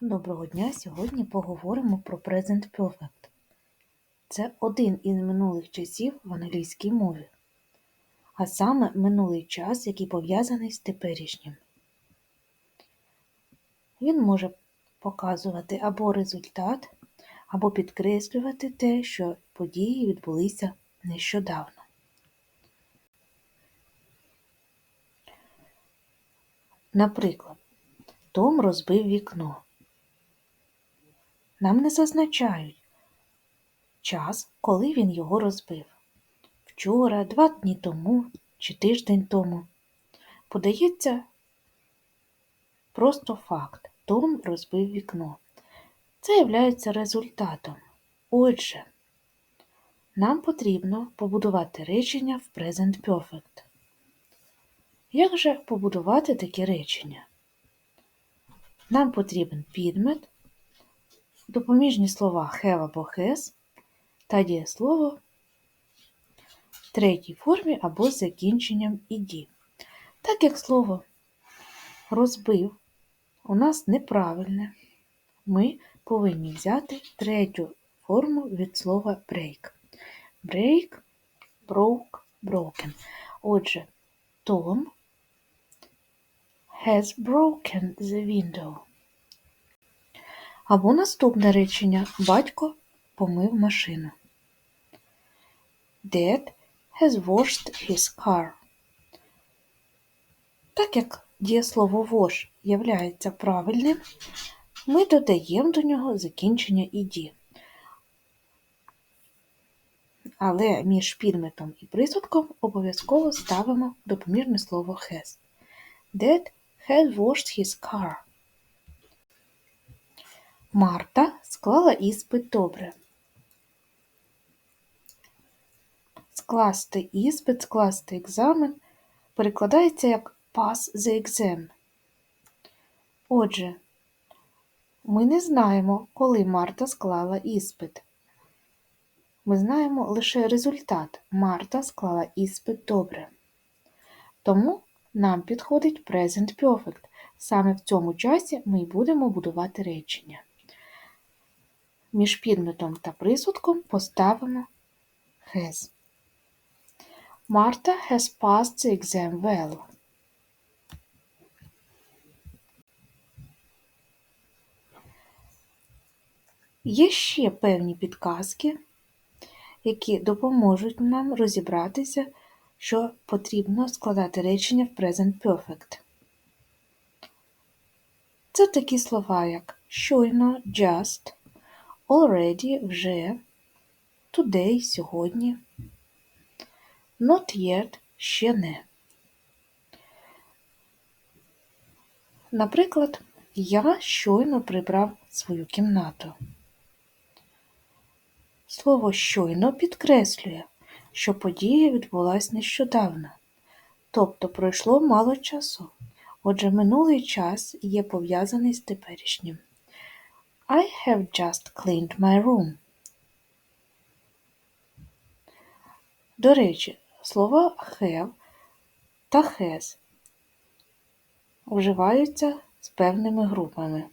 Доброго дня! Сьогодні поговоримо про Present Perfect. Це один із минулих часів в англійській мові, а саме минулий час, який пов'язаний з теперішнім. Він може показувати або результат, або підкреслювати те, що події відбулися нещодавно. Наприклад, Том розбив вікно. Нам не зазначають час, коли він його розбив. Вчора, два дні тому чи тиждень тому. Подається просто факт. Том розбив вікно. Це є результатом. Отже, нам потрібно побудувати речення в Present Perfect. Як же побудувати такі речення? Нам потрібен підмет допоміжні слова have або has та дієслово в третій формі або закінченням іді. Так як слово розбив у нас неправильне, ми повинні взяти третю форму від слова break. Break, broke, broken. Отже, Tom has broken the window. Або наступне речення Батько помив машину. Dad has washed his car. Так як дієслово wash являється правильним, ми додаємо до нього закінчення іді. Але між підметом і присудком обов'язково ставимо допомірне слово has. Dad has washed his car. Марта склала іспит добре. Скласти іспит, скласти екзамен перекладається як pass the exam. Отже, ми не знаємо, коли Марта склала іспит. Ми знаємо лише результат. Марта склала іспит добре. Тому нам підходить Present Perfect. Саме в цьому часі ми й будемо будувати речення. Між підметом та присудком поставимо has. Marta has passed the exam well. Є ще певні підказки, які допоможуть нам розібратися, що потрібно складати речення в Present Perfect. Це такі слова, як щойно, just, already вже, today сьогодні, not yet ще не. Наприклад, я щойно прибрав свою кімнату. Слово щойно підкреслює, що подія відбулася нещодавно, тобто пройшло мало часу. Отже, минулий час є пов'язаний з теперішнім. I have just cleaned my room. До речі, слова have та has вживаються з певними групами.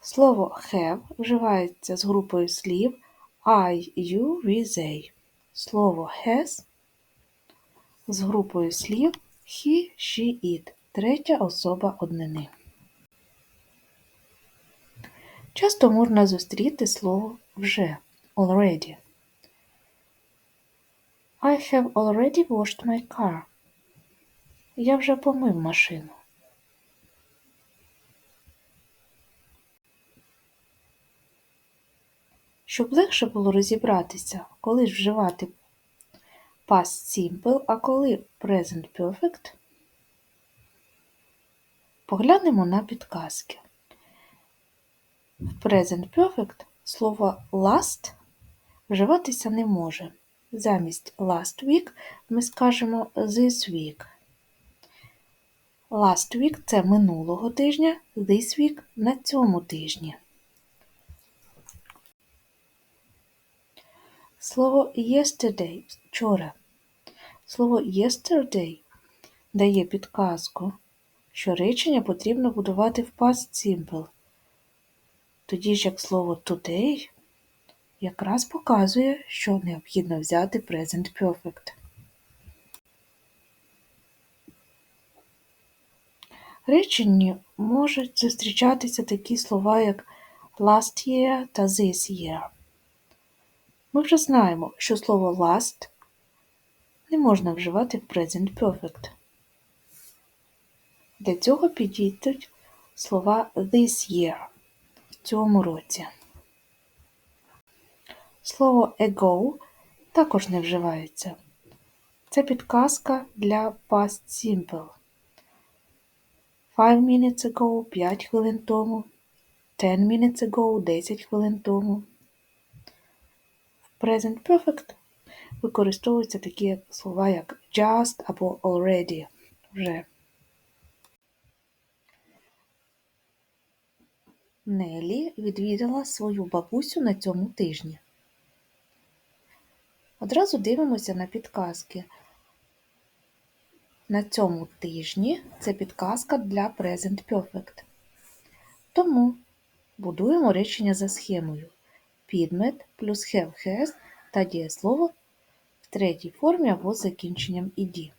Слово have вживається з групою слів I, you, we, they. Слово has з групою слів he, she, it. Третя особа однини. Часто можна зустріти слово вже already. I have already washed my car. Я вже помив машину. Щоб легше було розібратися, коли ж вживати past simple, а коли present perfect, поглянемо на підказки. В Present Perfect слово last вживатися не може. Замість last week ми скажемо this week. Last week це минулого тижня, this week на цьому тижні. Слово yesterday вчора. Слово yesterday дає підказку, що речення потрібно будувати в past simple Тоді ж як слово today якраз показує, що необхідно взяти present perfect. реченні можуть зустрічатися такі слова, як last year та this year. Ми вже знаємо, що слово last не можна вживати в present perfect. Для цього підійдуть слова this year цьому році. Слово ago також не вживається. Це підказка для past simple. Five minutes ago 5 хвилин тому. Ten minutes ago 10 хвилин тому. В Present Perfect використовуються такі слова, як just або already вже. Нелі відвідала свою бабусю на цьому тижні. Одразу дивимося на підказки. На цьому тижні це підказка для Present Perfect. Тому будуємо речення за схемою. Підмет плюс have has та дієслово в третій формі або з закінченням «ed».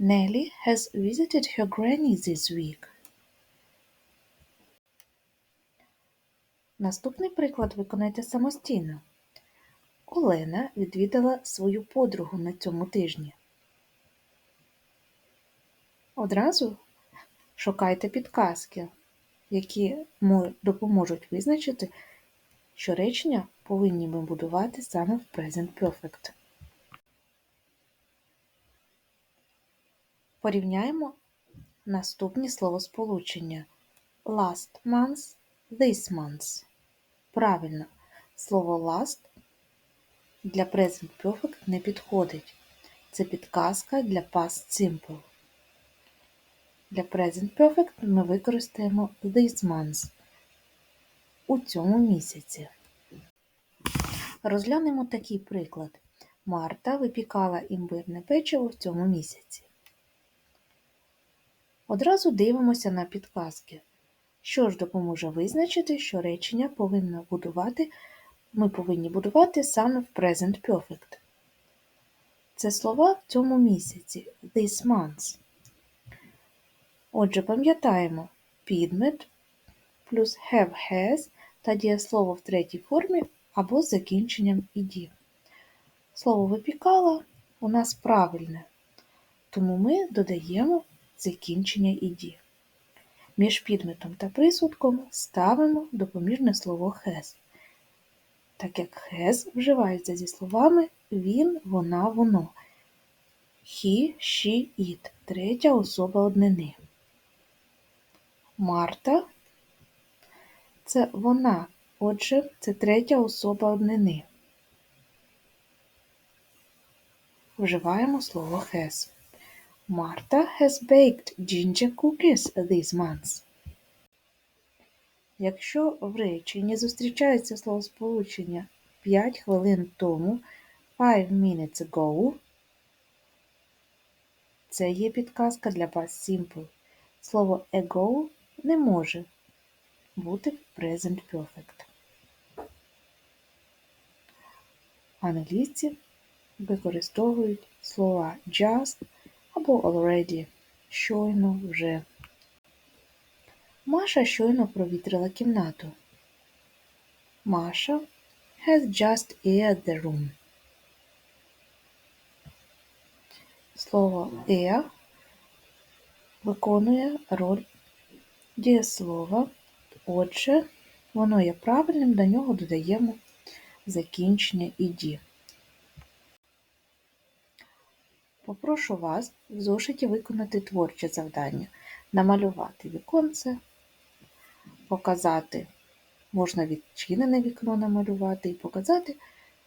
Nelly has visited her granny this week. Наступний приклад виконайте самостійно. Олена відвідала свою подругу на цьому тижні. Одразу шукайте підказки, які допоможуть визначити, що речення повинні ми будувати саме в Present Perfect. Порівняємо наступні словосполучення last month, this month. Правильно, слово last для Present Perfect не підходить. Це підказка для Past Simple. Для Present Perfect ми використаємо this month у цьому місяці. Розглянемо такий приклад. Марта випікала імбирне печиво в цьому місяці. Одразу дивимося на підказки. Що ж допоможе визначити, що речення повинно будувати, ми повинні будувати саме в Present Perfect. Це слова в цьому місяці this month. Отже, пам'ятаємо підмет плюс have has та дієслово в третій формі або з закінченням «ed». Слово випікала у нас правильне, тому ми додаємо закінчення «ed». Між підметом та присудком ставимо допоміжне слово has. Так як has вживається зі словами він, вона, воно. He, she, it третя особа однини. Марта це вона, отже, це третя особа однини. Вживаємо слово has. Marta has baked ginger cookies this month. Якщо в реченні зустрічається словосполучення 5 хвилин тому, 5 minutes ago, це є підказка для past simple. Слово ago не може бути в present perfect. Англійці використовують слова just already, щойно вже. Маша щойно провітрила кімнату. Маша has just aired the room. Слово air виконує роль дієслова, отже, воно є правильним, до нього додаємо закінчення «ed». Попрошу вас в зошиті виконати творче завдання, намалювати віконце, показати, можна відчинене вікно намалювати і показати,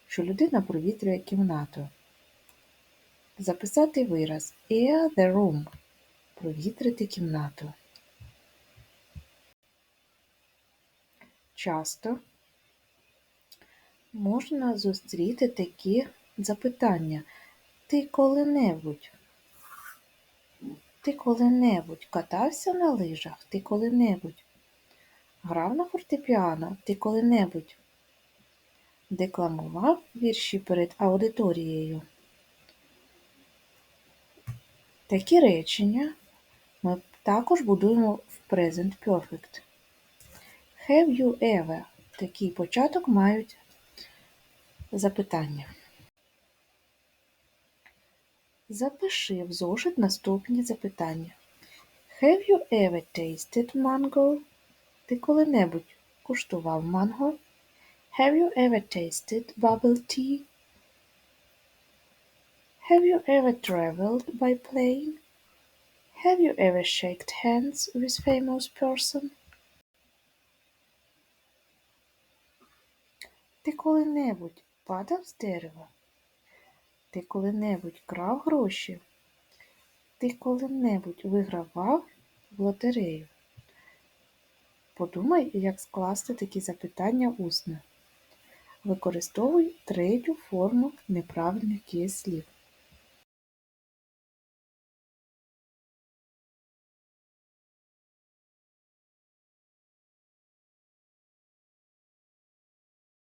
що людина провітрює кімнату. Записати вираз Air the room провітрити кімнату. Часто можна зустріти такі запитання. Ти коли-небудь? Ти коли-небудь катався на лижах? Ти коли-небудь грав на фортепіано ти коли-небудь? Декламував вірші перед аудиторією. Такі речення ми також будуємо в Present Perfect. Have you ever? Такий початок мають запитання. Запиши в зошит наступні запитання. Have you ever tasted mango? Ти коли-небудь куштував манго? Have you ever tasted bubble tea? Have you ever traveled by plane? Have you ever shaked hands with famous person? Ти коли-небудь падав з дерева? Ти коли-небудь крав гроші? Ти коли-небудь вигравав в лотерею? Подумай, як скласти такі запитання усно. Використовуй третю форму неправильних дієслів.